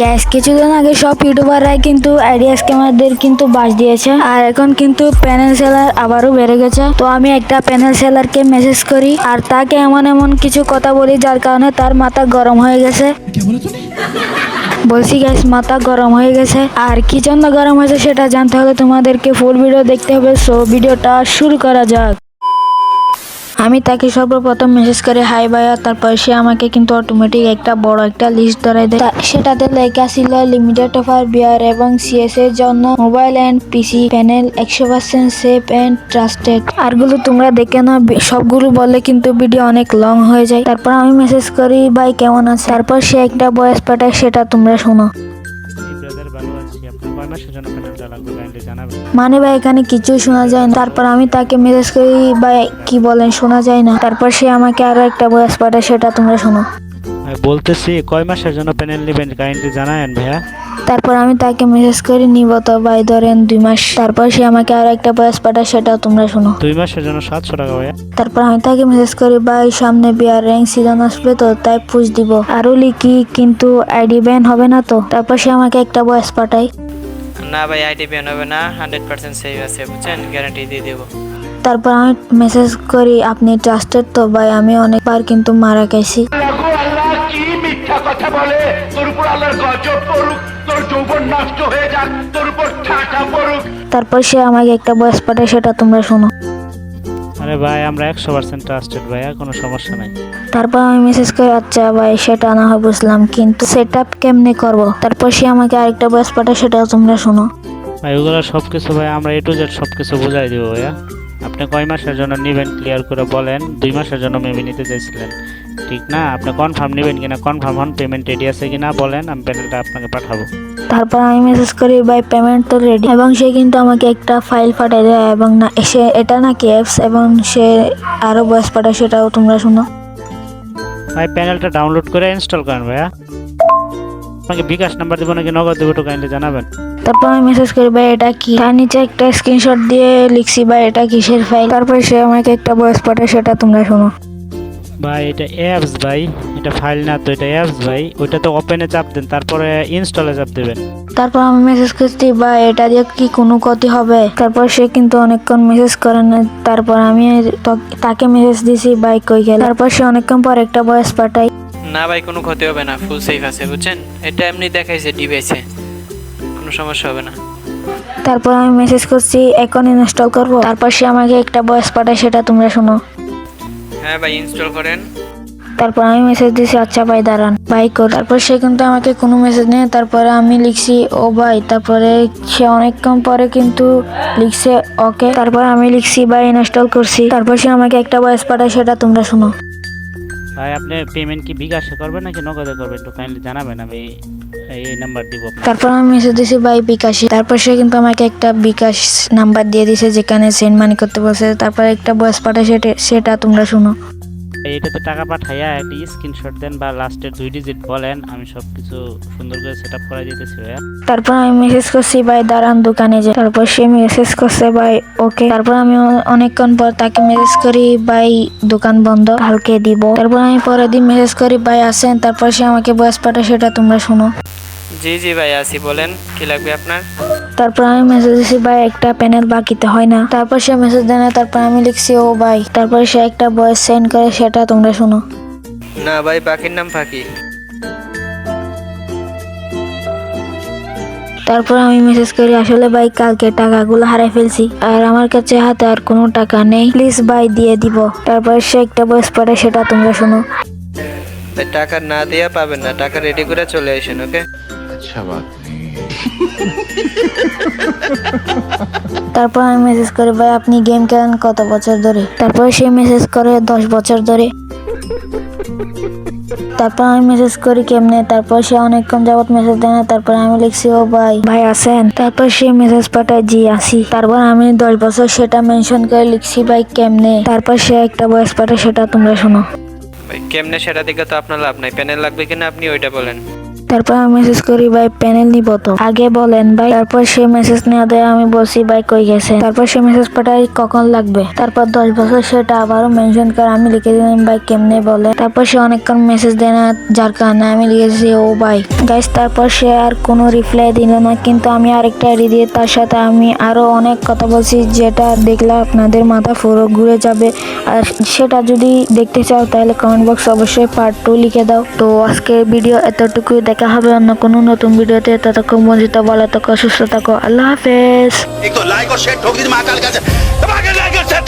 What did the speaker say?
Gas কিছুদিন আগে সব ইউটিউবাররাই কিন্তু আইডিয়া স্ক্যামারদের কিন্তু বাস দিয়েছে। আর এখন কিন্তু প্যানেল সেলার আবারও বেড়ে গেছে। তো আমি একটা প্যানেল সেলারকে মেসেজ করি, আর তাকে এমন এমন কিছু কথা বলি যার কারণে তার মাথা গরম হয়ে গেছে। বলছি গ্যাস মাথা গরম হয়ে গেছে। আর কি জন্য গরম হয়েছে সেটা জানতে হলে তোমাদেরকে ফুল ভিডিও দেখতে হবে। সো ভিডিওটা শুরু করা যাক। আমি তাকে সর্বপ্রথম মেসেজ করে, হাই ভাইয়া, তারপর সে আমাকে কিন্তু অটোমেটিক একটা বড় একটা লিস্ট ধরাই দেয়। সেটাতে লেখা ছিল লিমিটেড অফার বিয়ার এবং সিএস এর জন্য মোবাইল এন্ড পিসি প্যানেল একশো পার্সেন্ট সেফ এন্ড ট্রাস্টেড আরগুলো তোমরা দেখে না সবগুলো বলে কিন্তু ভিডিও অনেক লং হয়ে যায়। তারপর আমি মেসেজ করি, ভাই, কেমন আছে তারপর সে একটা বয়স পাঠায়, সেটা তোমরা শোনো। লাগবে কাইন্ডলি জানাবেন মানে ভাই এখানে কিছুই শোনা যায় না। তারপর আমি তাকে মেসেজ করি ভাই কি বলেন? শোনা যায় না। তারপর সে আমাকে আরও একটা বয়স পাঠায় সেটা তোমরা শোনো। বলতেছি কয় মাসের জন্য প্যানেল নেবেন? কাইন্ডলি জানায়েন ভাইয়া। তারপর আমি তাকে মেসেজ করি নিব তো ভাই ধরেন দুই মাস। তারপর সে আমাকে আরও একটা বয়স পাঠায় সেটাও তোমরা শোনো। দুই মাসের জন্য সাতশো টাকা ভাইয়া। তারপর আমি তাকে মেসেজ করি ভাই সামনে বিয়ার র্যাঙ্ক সিজন আসবে তো তাই পুষ দিব। আরও লিখি কিন্তু আইডি ব্যান হবে না তো? তারপর সে আমাকে একটা বয়স পাঠায় না ভাই আইডি ব্যান হবে না হান্ড্রেড পার্সেন্ট সেভ আছে বুঝছেন? গ্যারান্টি দিয়ে দেবো। তারপর আমি মেসেজ করি আপনি ট্রাস্টেড তো ভাই আমি অনেকবার কিন্তু মারা গেছি। লাগো আল্লাহ কি মিথ্যা কথা বলে? তোর উপর আল্লাহর গজব পড়ুক তোর যৌবন নষ্ট হয়ে যাক তোর উপর ঠাটা পড়ুক। তারপর সে আমাকে একটা বয়স পাঠায় সেটা তোমরা শোনো। আরে ভাই আমরা একশো পার্সেন্ট ট্রাস্টেড ভাইয়া কোনো সমস্যা নাই। তারপর আমি মেসেজ করে আচ্ছা ভাই সেটা না হয় বুঝলাম কিন্তু সেট আপ কেমনে করব? তারপর সে আমাকে আরেকটা বয়স পাঠায় সেটাও তোমরা শোনো। ভাই ওগুলো সব কিছু ভাই আমরা এ টু জেড সব কিছু বুঝাই দেবো ভাইয়া। আপনি কয় মাসের জন্য নিবেন ক্লিয়ার করে বলেন দুই মাসের জন্য মেবি নিতে চাইছিলেন। ঠিক না? আপনি কনফার্ম নেবেন কিনা? কনফার্ম হন পেমেন্ট রেডি আছে কিনা? বলেন আমি প্যানেলটা আপনাকে পাঠাবো। তারপর আমি মেসেজ করি ভাই পেমেন্ট তো রেডি এবং সে কিন্তু আমাকে একটা ফাইল পাঠিয়ে দেয় এবং না সে এটা নাকি অ্যাপস এবং সে আরও বয়স পাঠায় সেটাও তোমরা শুনো। ভাই প্যানেলটা ডাউনলোড করে ইনস্টল করেন ভাইয়া। আপনাকে বিকাশ নাম্বার দেবো নাকি নগদ দেবো একটু কাইন্ডলি জানাবেন। তারপর আমি মেসেজ করি ভাই এটা কি? তার নিচে একটা স্ক্রিনশট দিয়ে লিখছি ভাই এটা কিসের ফাইল তারপর সে আমাকে একটা বয়স পাঠায় সেটা তোমরা শোনো। ভাই এটা অ্যাপস ভাই এটা ফাইল না তো এটা অ্যাপস ভাই। ওইটা তো ওপেনে চাপ দেন তারপরে ইনস্টলে চাপ দেবেন। তারপর আমি মেসেজ করছি বা এটা দিয়ে কি কোনো ক্ষতি হবে? তারপর সে কিন্তু অনেকক্ষণ মেসেজ করে না। তারপর আমি তাকে মেসেজ দিছি ভাই কই গেল? তারপর সে অনেকক্ষণ পর একটা বয়স পাঠাই না ভাই কোনো ক্ষতি হবে না ফুল সেফ আছে বুঝছেন? এটা এমনি দেখাইছে ডিভাইসে কোনো সমস্যা হবে না। তারপর আমি মেসেজ করছি এখন ইনস্টল করব? তারপর সে আমাকে একটা বয়স পাঠায় সেটা তোমরা শোনো। হ্যাঁ ভাই ইনস্টল করেন। তারপর আমি মেসেজ দিছি আচ্ছা ভাই, দাঁড়ান, ভাই, কর। তারপর সে কিন্তু আমাকে কোনো মেসেজ নেই। তারপরে আমি লিখছি, ও ভাই। তারপরে সে অনেকক্ষণ পরে কিন্তু লিখছে, ওকে। তারপর আমি লিখছি, ভাই ইনস্টল করছি। তারপর সে আমাকে একটা বয়স পাঠায়, সেটা তোমরা শোনো। ভাই, আপনি পেমেন্ট কি বিকাশে করবেন নাকি নগদে করবেন? একটু কাইন্ডলি জানাবেন, আমি এই নাম্বার দিব তারপর আমি মেসেজ দিছি, ভাই, বিকাশে। তারপর সে কিন্তু আমাকে একটা বিকাশ নাম্বার দিয়ে দিছে, যেখানে সেন্ড মানি করতে বলছে। তারপর একটা বয়স পাঠায়, সেটা সেটা তোমরা শুনো। এইটাতে টাকা পাঠাইয়া একটা স্ক্রিনশট দেন বা লাস্টের দুই ডিজিট বলেন আমি সব কিছু সুন্দর করে সেট আপ করে দিতেছি ভাইয়া। তারপর আমি মেসেজ করছি ভাই দাঁড়ান দোকানে যে তারপর সে মেসেজ করছে ভাই ওকে তারপর আমি অনেকক্ষণ পর তাকে মেসেজ করি ভাই দোকান বন্ধ কালকে দিব। তারপর আমি পরের দিন মেসেজ করি ভাই আসেন। তারপর সে আমাকে বয়স পাঠায় সেটা তোমরা শুনো। জি জি ভাই আসি বলেন কি লাগবে আপনার? তারপর আমি মেসেজ দিছি ভাই একটা প্যানেল বাকিতে হয় না? তারপর সে মেসেজ দেয় না তারপর আমি লিখছি ও ভাই। তারপর সে একটা বয়স সেন্ড করে সেটা তোমরা শুনো। না ভাই বাকির নাম ফাঁকি। তারপর আমি মেসেজ করি আসলে ভাই কালকে টাকাগুলো হারাই ফেলছি আর আমার কাছে হাতে আর কোনো টাকা নেই। প্লিজ ভাই দিয়ে দিব। তারপর সে একটা বয়স পড়ে সেটা তোমরা শোনো। টাকা না দেওয়া পাবেন না টাকা রেডি করে চলে আসেন ওকে তারপর আমি মেসেজ করি ভাই আপনি গেম খেলেন কত বছর ধরে? তারপর সে মেসেজ করে দশ বছর ধরে। তারপর আমি মেসেজ করি কেমনে? তারপর সে অনেকক্ষণ যাবত মেসেজ দেয় না। তারপর আমি লিখছি ও ভাই ভাই আছেন? তারপর সে মেসেজ পাঠায় জি আসি তারপর আমি দশ বছর সেটা মেনশন করে লিখছি ভাই কেমনে? তারপর সে একটা বয়স পাঠায় সেটা তোমরা শোনো। কেমনে সেটা দিকে তো আপনার লাভ নাই। প্যানেল লাগবে কিনা আপনি ওইটা বলেন। তারপর আমি মেসেজ করি, ভাই প্যানেল নিব তো। আগে বলেন, ভাই, তারপর সে মেসেজ নেওয়া দেয় আমি বলছি, ভাই, কই গেছে তারপর সে মেসেজ পাঠাই কখন লাগবে? তারপর দশ বছর সেটা আবারও মেনশন করে, আমি লিখে দিলাম, ভাই, কেমনে বলে? তারপর সে অনেকক্ষণ মেসেজ দেয় না, যার কারণে আমি লিখেছি, ও, ভাই। গাইস তারপর সে আর কোনো রিপ্লাই দিল না, কিন্তু আমি আরেকটা আইডি দিয়ে তার সাথে আমি আরও অনেক কথা বলছি, যেটা দেখলে আপনাদের মাথা পুরো ঘুরে যাবে। আর সেটা যদি দেখতে চাও, তাহলে কমেন্ট বক্স অবশ্যই পার্ট টু লিখে দাও। তো আজকে ভিডিও এতটুকুই, দেখা দেখা হবে অন্য কোন নতুন ভিডিওতে। ততক্ষণ বঞ্চিত বলো তক সুস্থ থাকো। আল্লাহ হাফেজ। লাইক শেয়ার দিন মা কাল কাছে। Like share